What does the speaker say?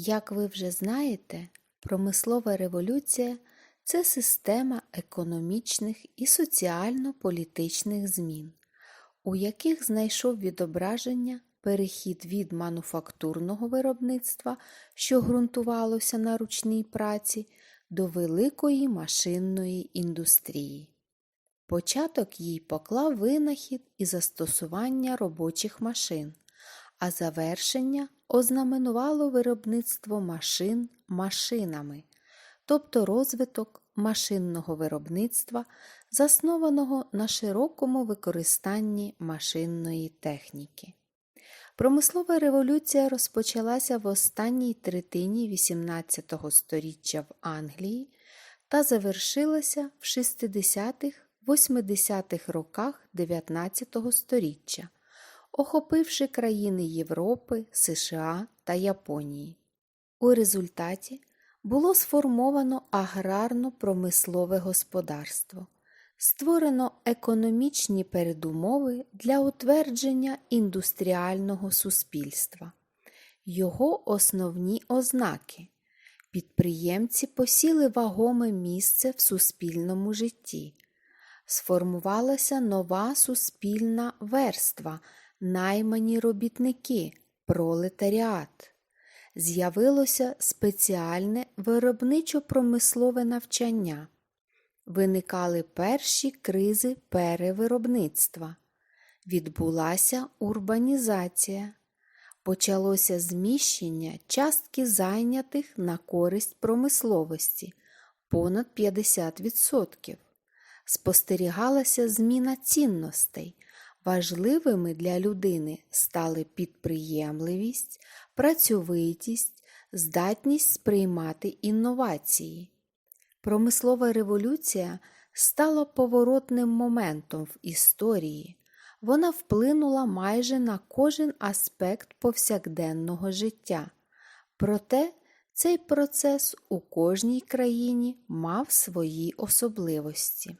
Як ви вже знаєте, промислова революція це система економічних і соціально-політичних змін, у яких знайшов відображення перехід від мануфактурного виробництва, що ґрунтувалося на ручній праці, до великої машинної індустрії. Початок їй поклав винахід і застосування робочих машин, а завершення ознаменувало виробництво машин машинами, тобто розвиток машинного виробництва, заснованого на широкому використанні машинної техніки. Промислова революція розпочалася в останній третині XVIII століття в Англії та завершилася в 60-80-х роках XIX століття, охопивши країни Європи, США та Японії. У результаті було сформовано аграрно-промислове господарство, створено економічні передумови для утвердження індустріального суспільства. Його основні ознаки підприємці посіли вагоме місце в суспільному житті, сформувалася нова суспільна верства, наймані робітники, пролетаріат. З'явилося спеціальне виробничо-промислове навчання. Виникали перші кризи перевиробництва. Відбулася урбанізація. Почалося зміщення частки зайнятих на користь промисловості понад 50%. Спостерігалася зміна цінностей. Важливими для людини стали підприємливість, працьовитість, здатність сприймати інновації. Промислова революція стала поворотним моментом в історії. Вона вплинула майже на кожен аспект повсякденного життя. Проте цей процес у кожній країні мав свої особливості.